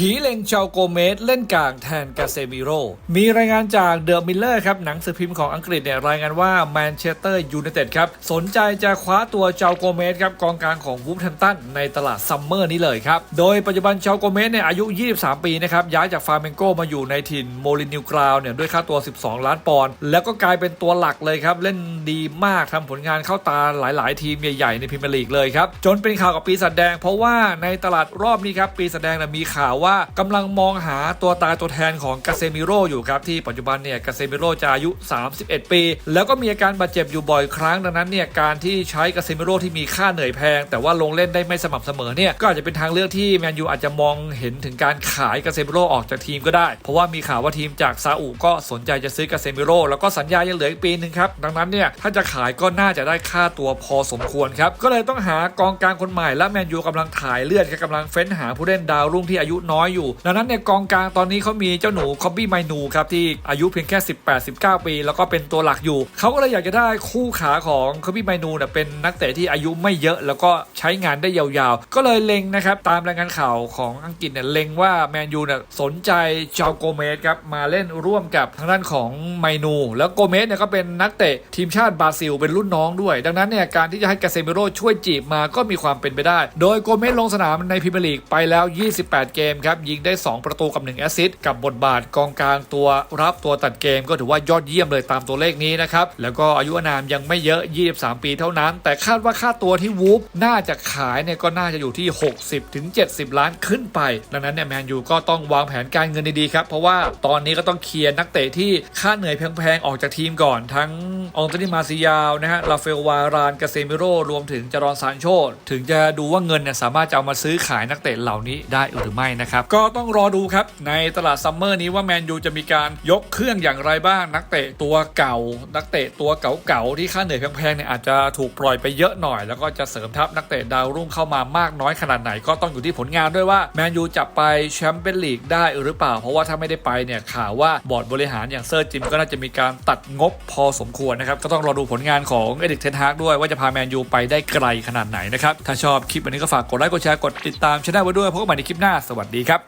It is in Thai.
ผีเลงชาวโกเมสเล่นกลางแทนกาเซมิโร มีรายงานจากเดอะมิลเลอร์ครับหนังสือพิมพ์ของอังกฤษเนี่ยรายงานว่าแมนเชสเตอร์ยูไนเต็ดครับสนใจจะคว้าตัวเจ้าโกเมสครับกองกลางของวูฟแฮมตันในตลาดซัมเมอร์นี้เลยครับ โดยปัจจุบันเจ้าโกเมสเนี่ยอายุ 23 ปีนะครับย้ายจากฟาร์เมนโกมาอยู่ในถิ่นโมลินิวกราวเนี่ยด้วยค่าตัว 12 ล้านปอนด์แล้วก็กลายเป็นตัวหลักเลยครับเล่นดีมากทำผลงานเข้าตาหลาย ๆ ทีมใหญ่ ๆ ในพรีเมียร์ลีกเลยครับจนเป็นข่าวกับปีศาจแดง เพราะว่าในตลาดรอบนี้ครับปีศาจแดงมีข่าวว่ากำลังมองหาตัวตายตัวแทนของกาเซมิโร่อยู่ครับ ที่ปัจจุบันเนี่ยกาเซมิโร่จะอายุ 31 ปี แล้วก็มีอาการบาดเจ็บอยู่บ่อยครั้งดังนั้นเนี่ยการที่ใช้กาเซมิโร่ที่มีค่าเหนื่อยแพง แต่ว่าลงเล่นได้ไม่สม่ำเสมอเนี่ยก็อาจจะเป็นทางเลือกที่แมนยูอาจจะมองเห็นถึงการขายกาเซมิโร่ออกจากทีมก็ได้ เพราะว่ามีข่าวว่าทีมจากซาอุก็สนใจจะซื้อกาเซมิโร่แล้วก็สัญญายังเหลืออีกปีหนึ่งครับดังนั้นเนี่ยถ้าจะขายก็น่าจะได้ค่าตัวพอสมควรครับก็เลยต้องหากองกลางคนใหม่และแมนยูกำลังถ่ายเลือดกำลังเฟ้นหาผู้เล่นดาวรุ่งที่อายุน้อยอยู่ ดังนั้นเนี่ยกองกลางตอนนี้เขามีเจ้าหนูคอบบี้ไมนูครับที่อายุเพียงแค่ 18-19 ปี แล้วก็เป็นตัวหลักอยู่ เขาก็เลยอยากจะได้คู่ขาของคอบบี้ไมนูเนี่ยเป็นนักเตะที่อายุไม่เยอะแล้วก็ใช้งานได้ยาวๆ ก็เลยเล็งนะครับตามรายงานข่าวของอังกฤษเนี่ยเล็งว่าแมนยูเนี่ยสนใจจาวโกเมสครับมาเล่นร่วมกับทางด้านของไมนู แล้วโกเมสเนี่ยก็เป็นนักเตะทีมชาติบราซิลเป็นรุ่นน้องด้วย ดังนั้นเนี่ยการที่จะให้กาเซมิโร่ช่วยจีบมาก็มีความเป็นไปได้ โดยโกเมสลงสนามในพรีเมียร์ลีกไปแล้ว 28 เกมครับยิงได้ 2 ประตูกับ 1 แอสซิสต์กับบทบาทกองกลางตัวรับตัวตัดเกมก็ถือว่ายอดเยี่ยมเลยตามตัวเลขนี้นะครับแล้วก็อายุอนามยังไม่เยอะ 23 ปีเท่านั้น แต่คาดว่าค่าตัวที่วูฟน่าจะขายเนี่ยก็น่าจะอยู่ที่ 60ถึง70 ล้านขึ้นไป ดังนั้นเนี่ยแมนยูก็ต้องวางแผนการเงินดีๆครับ เพราะว่าตอนนี้ก็ต้องเคลียร์นักเตะที่ค่าเหนื่อยแพงๆ ออกจากทีมก่อนทั้งองตนีมาซิยาวนะฮะลาเฟลวารานกาเซมิโรรวมถึงจารอนซานโชถึงจะดูว่าเงินเนี่ยสามารถจะเอามาซื้อขายนักเตะเหล่านี้ได้หรือไม่นะครับก็ต้องรอดูครับ ในตลาดซัมเมอร์นี้ว่าแมนยูจะมีการยกเครื่องอย่างไรบ้าง นักเตะตัวเก่า นักเตะตัวเก่าๆที่ค่าเหนื่อยแพงๆเนี่ยอาจจะถูกปล่อยไปเยอะหน่อย แล้วก็จะเสริมทัพนักเตะดาวรุ่งเข้ามามากน้อยขนาดไหน ก็ต้องอยู่ที่ผลงานด้วยว่าแมนยูจะไปแชมเปี้ยนลีกได้หรือเปล่า เพราะว่าถ้าไม่ได้ไปเนี่ยข่าวว่าบอร์ดบริหารอย่างเซอร์จิมก็น่าจะมีการตัดงบพอสมควรนะครับก็ต้องรอดูผลงานของเอดิกเทนฮากด้วยว่าจะพาแมนยูไปได้ไกลขนาดไหนนะครับถ้าชอบคลิปอันนี้ก็ฝากกดไลค์กดแชร์กดติดตามช่องไว้ด้วยพบกันใหม่ในคลิปหน้าสวัสดีครับ